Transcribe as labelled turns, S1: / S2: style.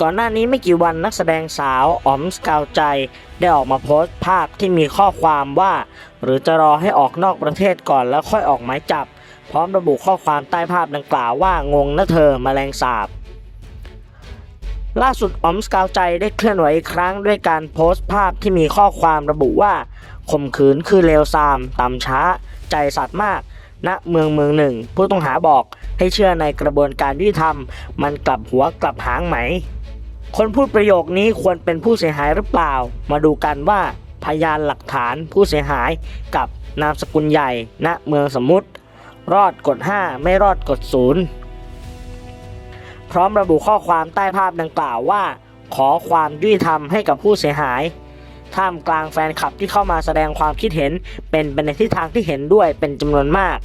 S1: ก่อนหน้านี้ไม่กี่วันนักแสดงสาวอ๋อมสกาวใจได้ออกมาโพสต์ภาพที่มีข้อความว่า หรือจะรอให้ออกนอกประเทศก่อนแล้วค่อยออกหมายจับ พร้อมระบุข้อความใต้ภาพดังกล่าวว่างงนะเธอแมลงสาบล่าสุดอ๋อมสกาวใจได้เคลื่อนไหวอีกครั้งด้วยการโพสต์ภาพที่มีข้อความระบุว่าข่มขืนคือเลวทรามต่ำช้า ใจสัตว์มากณเมืองเมืองหนึ่ง ผู้ต้องหาบอกให้เชื่อในกระบวนการยุติธรรม มันกลับหัวกลับหางไหม คนพูดประโยคนี้ควรเป็นผู้เสียหายหรือเปล่า มาดูกันว่าพยานหลักฐานผู้เสียหายกับนามสกุลใหญ่ณเมืองสมมุติ รอดกด 5 ไม่รอดกด 0 พร้อมระบุข้อความใต้ภาพดังกล่าวว่า ขอความยุติธรรมให้กับผู้เสียหาย ท่ามกลางแฟนคลับที่เข้ามาแสดงความคิดเห็นเป็นไปในทิศทางที่เห็นด้วยเป็นจำนวนมาก